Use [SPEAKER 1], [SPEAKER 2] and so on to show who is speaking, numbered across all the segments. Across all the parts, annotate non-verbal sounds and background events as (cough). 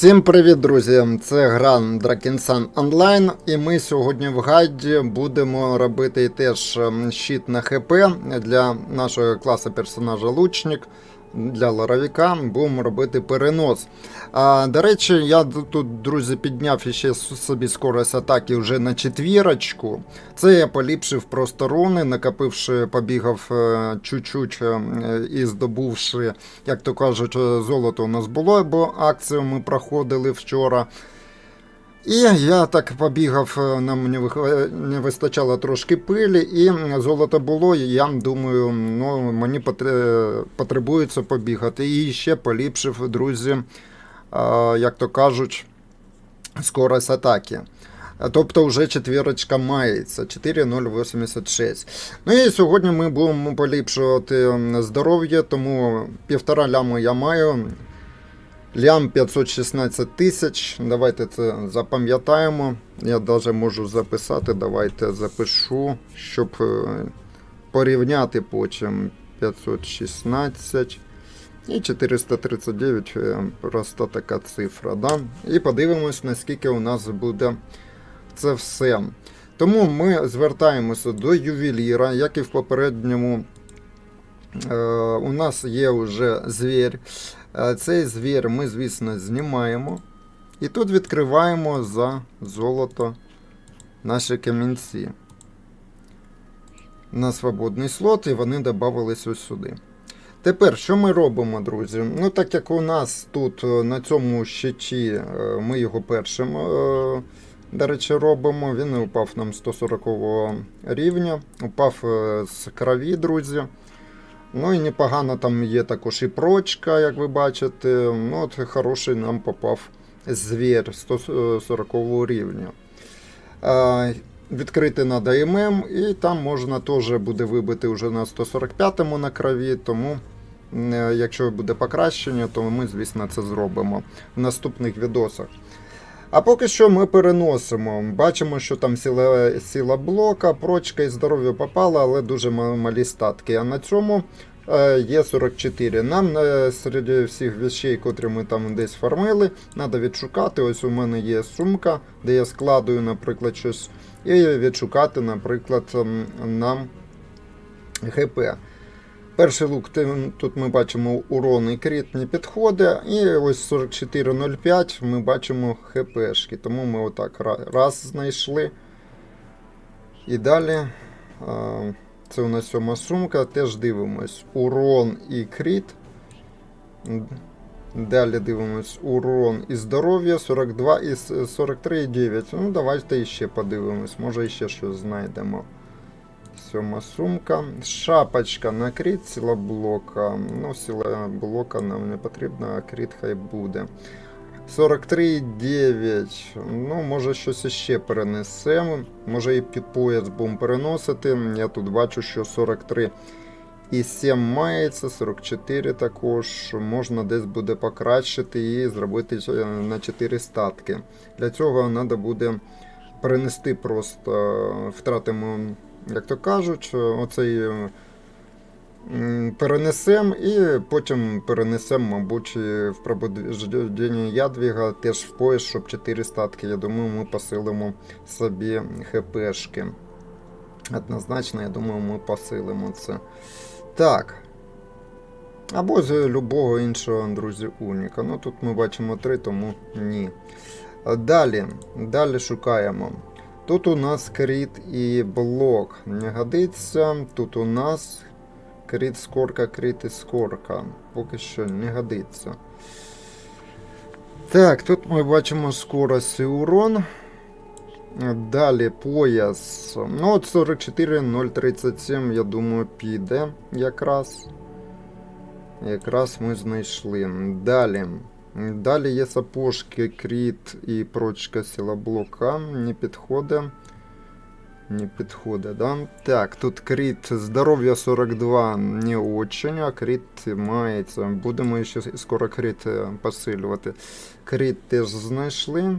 [SPEAKER 1] Всім привіт, друзі! Це гра Drakensan Online, і ми сьогодні в гайді будемо робити теж ем, щит на ХП для нашого класу персонажа Лучник. Для ларовіка будемо робити перенос. А, до речі, я тут, друзі, підняв іще собі скорость атаки вже на четвірочку. Це я поліпшив просто руни, накопивши, побігав е, чуть-чуть е, і здобувши, як то кажуть, е, золото у нас було, бо акцію ми проходили вчора. І я так побігав, е, нам не, вистачало трошки пилі, і золото було, і я думаю, ну, мені потре- потребується побігати. І ще поліпшив, друзі, е, як то кажуть, скорость атаки. Тобто вже четвірочка мається 4.086. Ну і сьогодні ми будемо поліпшувати здоров'я, тому півтора ляму я маю. Лям 516 тисяч. Давайте це запам'ятаємо. Я навіть можу записати. Давайте запишу, щоб е, порівняти потім 516 і 439 е, просто така цифра. Да? І подивимось, наскільки у нас буде це все. Тому ми звертаємося до ювеліра, як і в попередньому. Е, у нас є вже звір. Е, Цей звір ми, звісно, знімаємо. І тут відкриваємо за золото наші камінці. На свободний слот, і вони додавались ось сюди. Тепер, що ми робимо, друзі? Ну, так як у нас тут е, на цьому щиті е, ми його першим, до речі, робимо. Він упав нам 140 рівня, упав з крові, друзі. Ну і непогано там є також і прочка, як ви бачите. Ну, от хороший нам попав звір 140 рівня. А, відкрити надо ММ, і там можна теж буде вибити вже на 145-му на крові, тому е, якщо буде покращення, то ми, звісно, це зробимо в наступних відосах. А поки що ми переносимо. Бачимо, що там сила, сила блока, прочка і здоров'я попало, але дуже малі статки. А на цьому е, є 44. Нам е, серед всіх вещей, котрі ми там десь фармили, треба відшукати. Ось у мене є сумка, де я складую, наприклад, щось. І відшукати, наприклад, нам ГП. Перший лук тут ми бачимо урон і крит не підходить. І ось 44.05 ми бачимо ХПшки. Тому ми отак раз знайшли. І далі це у нас сьома сумка. Теж дивимось урон і крит. Далі дивимось урон і здоров'я 42 і 43,9. Ну, давайте іще подивимось, може іще щось знайдемо. Сьома сумка. Шапочка на кріт сила блока. Ну, сила блока нам не потрібна, а кріт хай буде. 43,9. Ну, може щось іще перенесемо. Може і під пояс будемо переносити. Я тут бачу, що 43 і 7 мається, 44 також. Можна десь буде покращити і зробити е, на 4 статки. Для цього треба буде перенести просто е, втратимо, як то кажуть, оцей е, перенесем і потім перенесем, мабуть, в пробудження ядвіга теж в пояс, щоб 4 статки. Я думаю, ми посилимо собі ХПшки. Однозначно, я думаю, ми посилимо це. Так. Або з любого іншого, друзі, уніка. Ну тут ми бачимо 3, тому ні. Далі, далі шукаємо. Тут у нас кріт і блок не годиться. Тут у нас кріт скорка, кріт і скорка. Поки що не годиться. Так, тут ми бачимо скорость і урон. Далі пояс. Ну, от 44,037, я думаю, піде якраз. Якраз ми знайшли. Далі. Далі є сапожки, кріт і прочка сила блока. Не підходить. Не підходить, да? Так, тут кріт здоров'я 42 не очень, а кріт мається. Будемо ще скоро кріт е, посилювати. Кріт теж знайшли.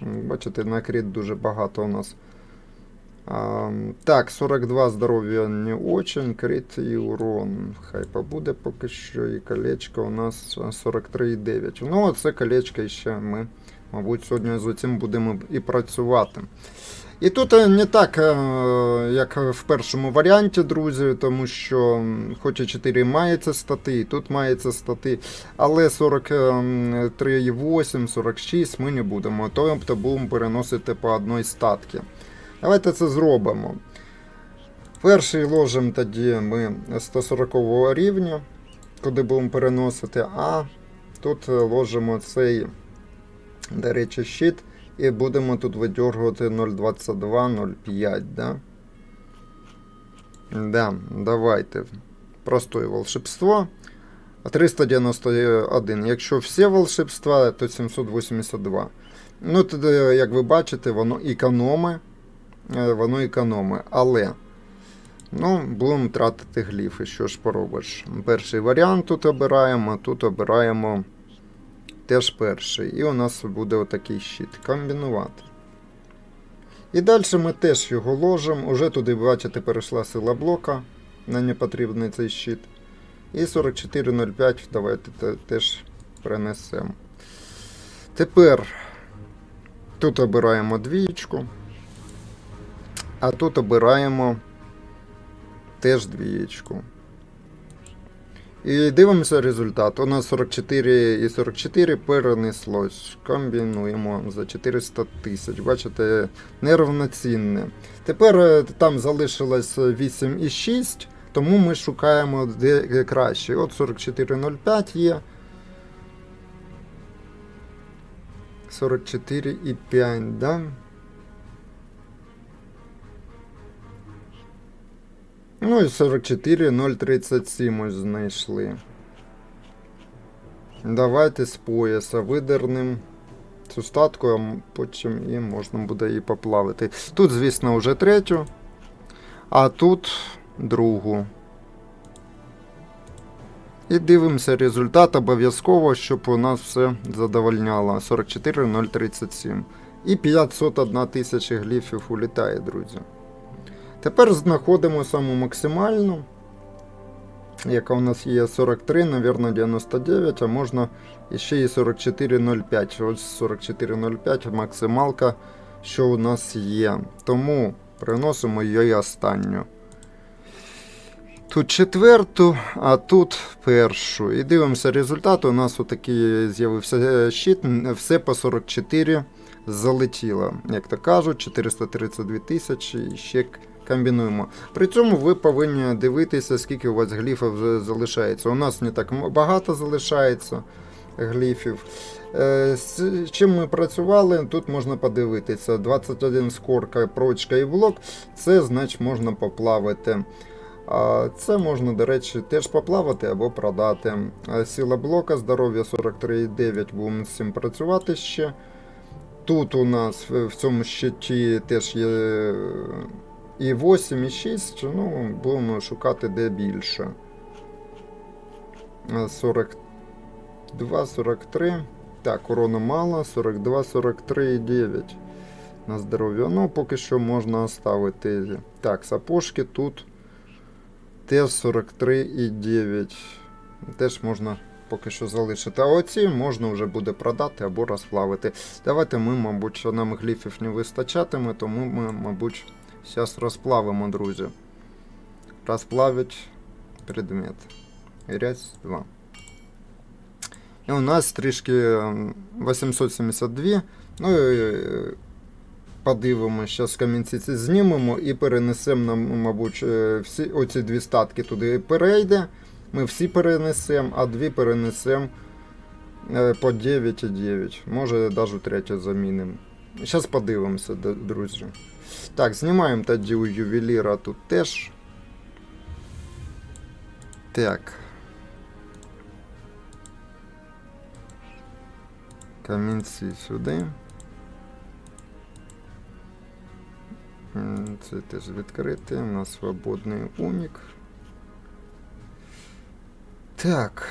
[SPEAKER 1] Бачите, на кріт дуже багато у нас так, 42 здоров'я не очень, крит і урон. Хай побуде поки що. І колечко у нас 43,9. Ну, це колечко ще ми, мабуть, сьогодні з цим будемо і працювати. І тут е, не так, е, як в першому варіанті, друзі, тому що хоч і 4 мається стати, і тут мається стати, але 43,8, 46 ми не будемо. Тобто будемо переносити по одній статки. Давайте це зробимо. Перший ложимо тоді ми 140 рівня, куди будемо переносити, а тут е, ложимо цей, до речі, щит. І будемо тут видергувати 0,22, 0,5, да? Да, давайте. Простое волшебство. 391. Якщо всі волшебства, то 782. Ну, тоді, як ви бачите, воно економи. Е, Воно економи. Але. Ну, будемо тратити гліфи, що ж поробиш. Перший варіант тут обираємо, тут обираємо теж перший. І у нас буде отакий щит. Комбінувати. І далі ми теж його ложимо. Уже туди, бачите, перейшла сила блока. На непотрібний цей щит. І 44.05 давайте теж перенесемо. Тепер тут обираємо двієчку. А тут обираємо теж двієчку. І дивимося результат. У нас 44 і 44 перенеслось. Комбінуємо за 400 тисяч. Бачите, неравноцінне. Тепер е, там залишилось 8,6, тому ми шукаємо де краще. От 44,05 є. 44,5, да? Ну і 44, 037 ось знайшли. Давайте з пояса видернем цю статку, а потім і можна буде її поплавити. Тут, звісно, вже третю, а тут другу. І дивимося результат обов'язково, щоб у нас все задовольняло. 44 037. І 501 тисяча гліфів улітає, друзі. Тепер знаходимо саму максимальну, яка у нас є 43, навірно, 99, а можна ще і 44,05. Ось 44,05 максималка, що у нас є. Тому приносимо її останню. Тут четверту, а тут першу. І дивимося результат. У нас отакий з'явився щит, все по 44 залетіло. Як то кажуть, 432 тисячі і ще комбінуємо. При цьому ви повинні дивитися, скільки у вас гліфів залишається. У нас не так багато залишається гліфів. Е, З чим ми працювали, тут можна подивитися. 21 скорка, прочка і блок. Це значить можна поплавити. Це можна, до речі, теж поплавати або продати. А Сила блока, здоров'я 43,9, будемо з цим працювати ще. Тут у нас в цьому щиті теж є і 8, і 6, ну, будемо шукати де більше. 42, 43. Так, урона мало, 42, 43 і 9 на здоров'я. Ну, поки що можна оставити. Так, сапожки тут теж 43 і 9. Теж можна поки що залишити. А оці можна вже буде продати або розплавити. Давайте ми, мабуть, нам гліфів не вистачатиме, тому ми, мабуть, зараз розплавимо, друзі. Розплавить предмет. Раз, два. І у нас м, 872. Ну і е, подивимося, зараз камінці ці знімемо і перенесемо нам, мабуть, е, всі оці дві статки туди перейде. Ми всі перенесемо, а дві перенесемо е, по 9,9. Може навіть третє замінимо. Зараз подивимося, друзі. Так, знімаємо тоді у ювеліра тут теж. Так. Камінці сюди. Це теж відкрите. У нас свободний унік. Так.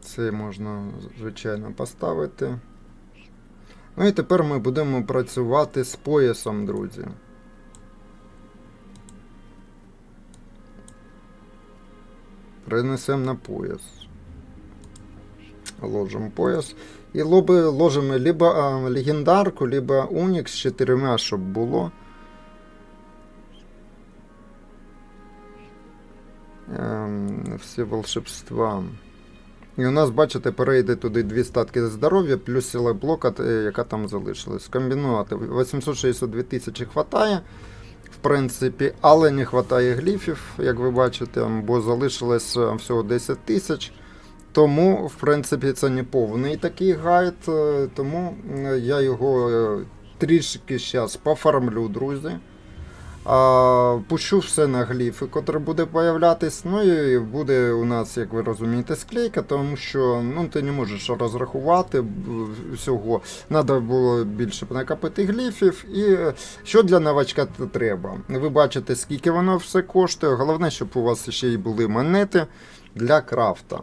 [SPEAKER 1] Це можна, звичайно, поставити. Ну і тепер ми будемо працювати з поясом, друзі. Перенесемо на пояс. Ложимо пояс. І лоби, ложимо либо а, легендарку, либо унікс з чотирма, щоб було. Ем, всі волшебства. І у нас, бачите, перейде туди дві статки здоров'я, плюс сила блока, е, яка там залишилась. Комбінувати 862 тисячі хватає, в принципі, але не хватає гліфів, як ви бачите, бо залишилось е, всього 10 тисяч. Тому, в принципі, це не повний такий гайд, е, тому я його трішки зараз пофармлю, друзі. А, Пущу все на гліфи, котре буде появлятись. Ну і буде у нас, як ви розумієте, склейка, тому що ну, ти не можеш розрахувати всього. Треба було більше накопити гліфів. І е, що для новачка треба? Ви бачите, скільки воно все коштує. Головне, щоб у вас ще й були монети для крафта.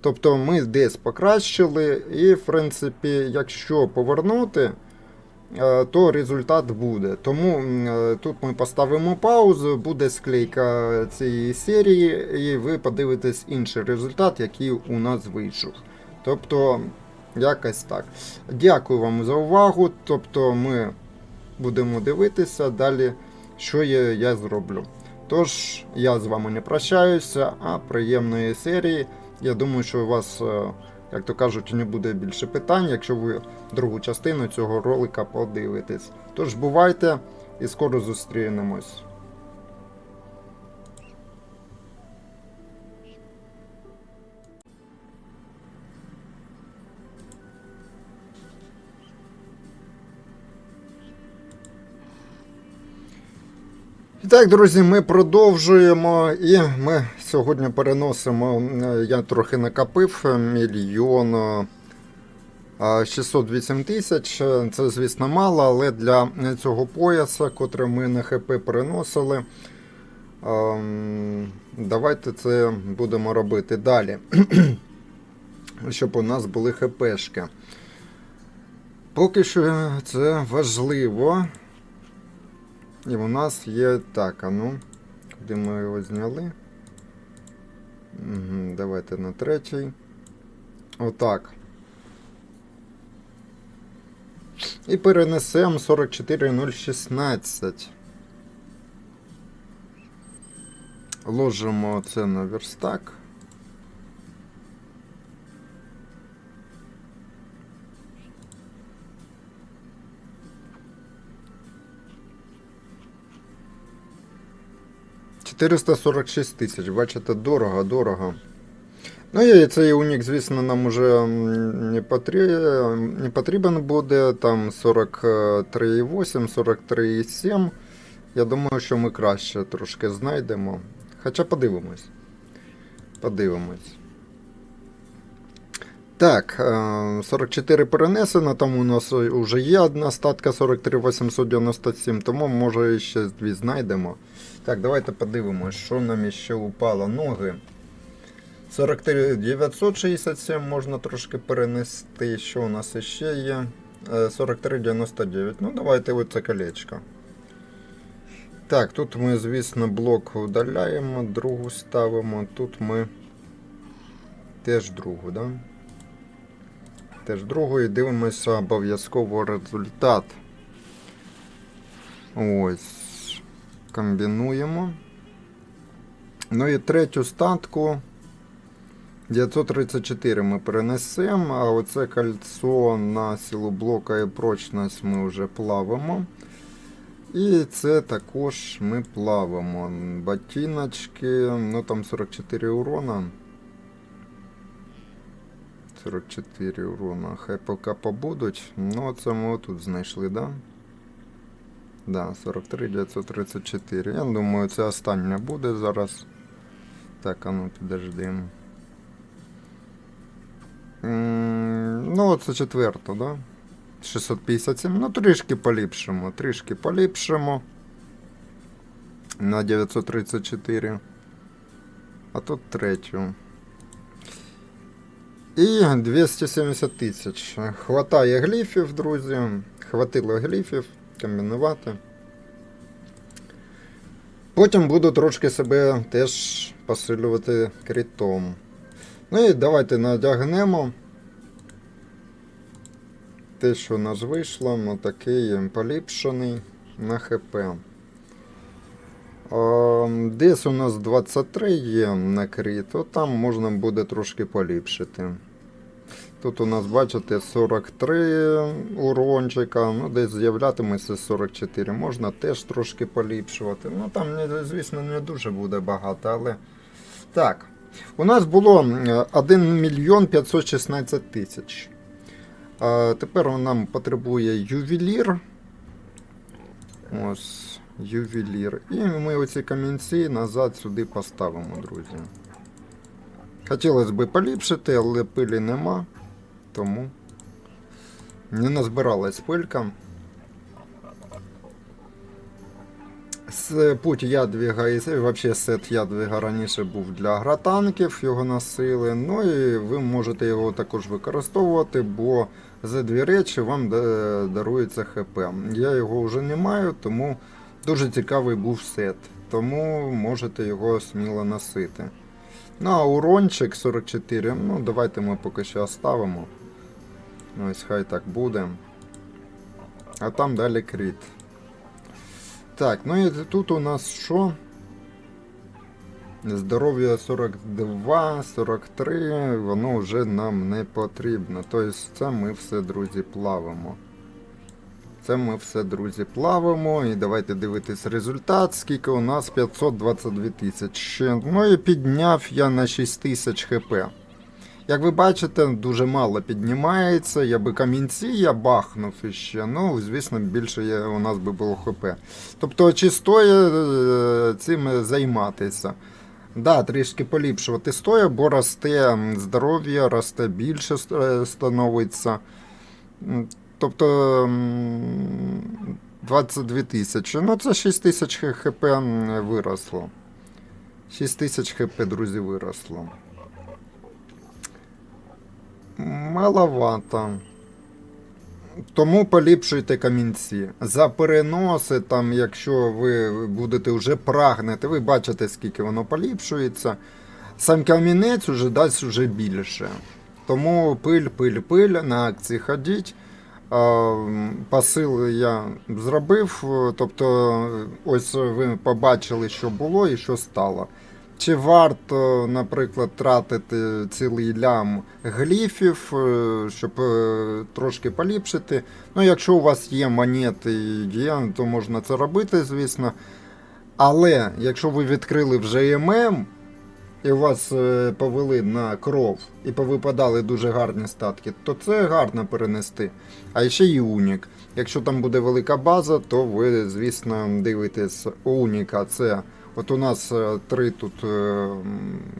[SPEAKER 1] Тобто ми десь покращили, і, в принципі, якщо повернути, то результат буде. Тому е, тут ми поставимо паузу, буде склейка цієї серії, і ви подивитесь інший результат, який у нас вийшов. Тобто, якось так. Дякую вам за увагу. Тобто, ми будемо дивитися далі, що я, я зроблю. Тож, я з вами не прощаюся, а приємної серії. Я думаю, що у вас, е, як то кажуть, не буде більше питань, якщо ви другу частину цього ролика подивитесь. Тож бувайте і скоро зустрінемось. І так, друзі, ми продовжуємо. І ми сьогодні переносимо. е, Я трохи накопив е, мільйон е, 608 тисяч. Е, Це, звісно, мало, але для цього пояса, котрий ми на ХП переносили. ем, Давайте це будемо робити далі. (clears throat) Щоб у нас були ХПшки. Поки що це важливо. І у нас є так, а ну, куди ми його зняли? Угу, давайте на третій. Отак. І перенесемо 44016. Ложимо це на верстак. – 446 тисяч, бачите, дорого, дорого. Ну і цей унік, звісно, нам уже не, потрі... не потрібен буде. Там 43,8, 43,7. Я думаю, що ми краще трошки знайдемо. Хоча подивимось. Подивимось. Так, е, 44 перенесено, там у нас вже є одна статка 43897, тому може ще дві знайдемо. Так, давайте подивимось, що нам ще упало. Ноги. 43 967 можна трошки перенести. Що у нас ще є? Е, 43,99. Ну, давайте оце колечко. Так, тут ми, звісно, блок удаляємо, другу ставимо. Тут ми теж другу, да? Теж другу і дивимося обов'язково результат. Ось. Комбінуємо. Ну і третю статку. 934 ми перенесемо, а оце кольцо на силу блока і прочність ми вже плавимо. І це також ми плавимо. Ботиночки, ну там 44 урона. 44 урона. Хай поки побудуть. Ну, це ми тут знайшли, да? Да, 43 934. Я думаю, це останнє буде зараз. Так, а ну підожди. М, Ну, це четверта, да? 657. Ну, трішки поліпшимо. Трішки поліпшимо. На 934. А тут третю. І 270 тисяч. Хватає гліфів, друзі. Хватило гліфів комбінувати. Потім буду трошки себе теж посилювати критом. Ну і давайте надягнемо. Те, що у нас вийшло, ну такий поліпшений на ХП. Десь у нас 23 є на крит, то там можна буде трошки поліпшити. Тут у нас, бачите, 43 урончика, ну десь з'являтиметься 44. Можна теж трошки поліпшувати. Ну там, звісно, не дуже буде багато, але. Так. У нас було е, 1 мільйон 516 тисяч. Тепер нам потребує ювелір. Ось, ювелір. І ми оці камінці назад сюди поставимо, друзі. Хотілося б поліпшити, але пилі нема. Тому не назбиралась пилька. Путь Ядвіга і взагалі сет Ядвіга раніше був для гратанків, його носили. Ну і ви можете його також використовувати, бо за дві речі вам дарується ХП. Я його вже не маю, тому дуже цікавий був сет. Тому можете його сміло носити. Ну, а урончик 44, ну давайте ми поки що оставимо. Ну, ось хай так буде. А там далі кріт. Так, ну і тут у нас що? Здоров'я 42, 43, воно вже нам не потрібно. Тобто це ми все, друзі, плавимо. Це ми все, друзі, плавимо. І давайте дивитись результат. Скільки у нас 522 тисячі. Ну і підняв я на 6 тисяч хп. Як ви бачите, дуже мало піднімається. Я би камінці я бахнув іще. Ну, звісно, більше є, у нас би було хп. Тобто, чи стоїть е, цим займатися? Да, трішки поліпшувати стоя, бо росте здоров'я, росте більше становиться. Тобто 22 тисячі. Ну, це 6 тисяч хп виросло. 6 тисяч хп, друзі, виросло. Маловато. Тому поліпшуйте камінці. За переноси, там, якщо ви будете вже прагнете, ви бачите, скільки воно поліпшується. Сам камінець уже дасть вже більше. Тому пиль, пиль, пиль, на акції ходіть. Посил я зробив, тобто ось ви побачили, що було і що стало. Чи варто, наприклад, тратити цілий лям гліфів, е, щоб е, трошки поліпшити? Ну, якщо у вас є монети є, то можна це робити, звісно. Але якщо ви відкрили вже ММ, і вас е, повели на кров і повипадали дуже гарні статки, то це гарно перенести. А ще і Унік. Якщо там буде велика база, то ви, звісно, дивитесь Уніка. Це от у нас е, три тут, е,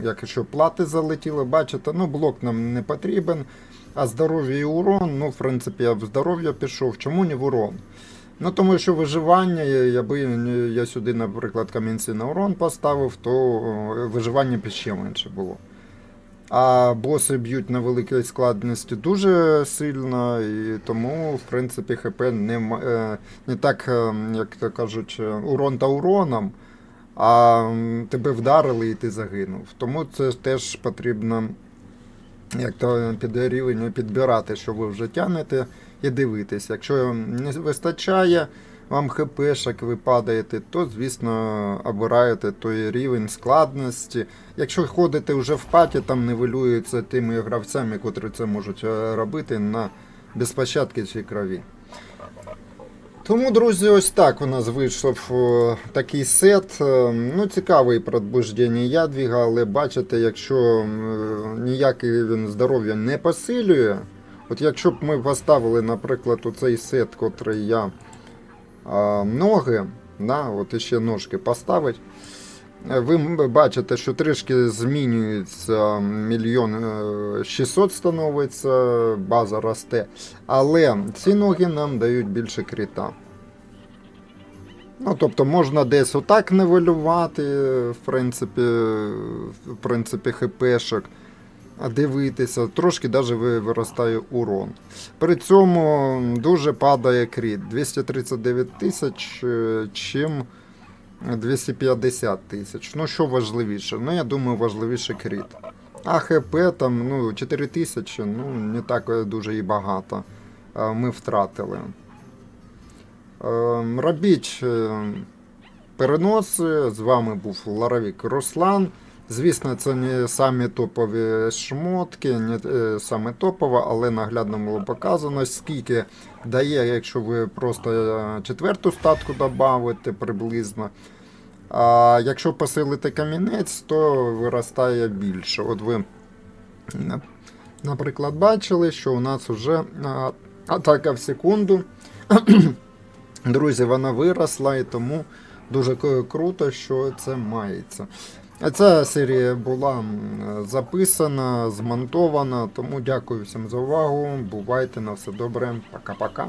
[SPEAKER 1] якщо плати залетіли, бачите, ну блок нам не потрібен. А здоров'я і урон, ну, в принципі, я в здоров'я пішов. Чому не в урон? Ну, тому що виживання, я, я сюди, наприклад, камінці на урон поставив, то е, виживання б ще менше було. А боси б'ють на великій складності дуже сильно, і тому, в принципі, ХП не, не так, е, як то кажуть, урон та уроном, а тебе вдарили і ти загинув. Тому це теж потрібно як то під рівень підбирати, що ви вже тягнете, і дивитись. Якщо не вистачає вам хпшок, ви падаєте, то, звісно, обираєте той рівень складності. Якщо ходите вже в паті, там нивелюється тими гравцями, котрі це можуть е, робити на безпощадки чи крові. Тому, друзі, ось так у нас вийшов е, такий сет. Е, Ну, цікавий пробуждення ядвіга, але бачите, якщо е, ніякий він здоров'я не посилює. От якщо б ми поставили, наприклад, оцей сет, котрий я ноги, да, от іще ножки поставить. Е, Ви бачите, що трішки змінюється мільйон е, 600 становиться, база росте. Але ці ноги нам дають більше кріта. Ну, тобто можна десь отак нивелювати, в принципі, в принципі, хпшок. дивитися, трошки навіть виростає урон. При цьому дуже падає кріт 239 тисяч, е, чим 250 тисяч. Ну, що важливіше? Ну, я думаю, важливіше кріт. А ХП там ну, 4 тисячі, ну, не так дуже і багато. е, Ми втратили. Е, Робіть е, переноси. З вами був Ларовік Руслан. Звісно, це не самі топові шмотки, не е, саме топове, але наглядно було показано, скільки дає, якщо ви просто четверту статку додавите приблизно. А якщо посилити камінець, то виростає більше. От ви, наприклад, бачили, що у нас вже атака в секунду. (clears throat) Друзі, вона виросла і тому дуже круто, що це мається. Ця серія була записана, змонтована, тому дякую всім за увагу. Бувайте на все добре. Пока-пока.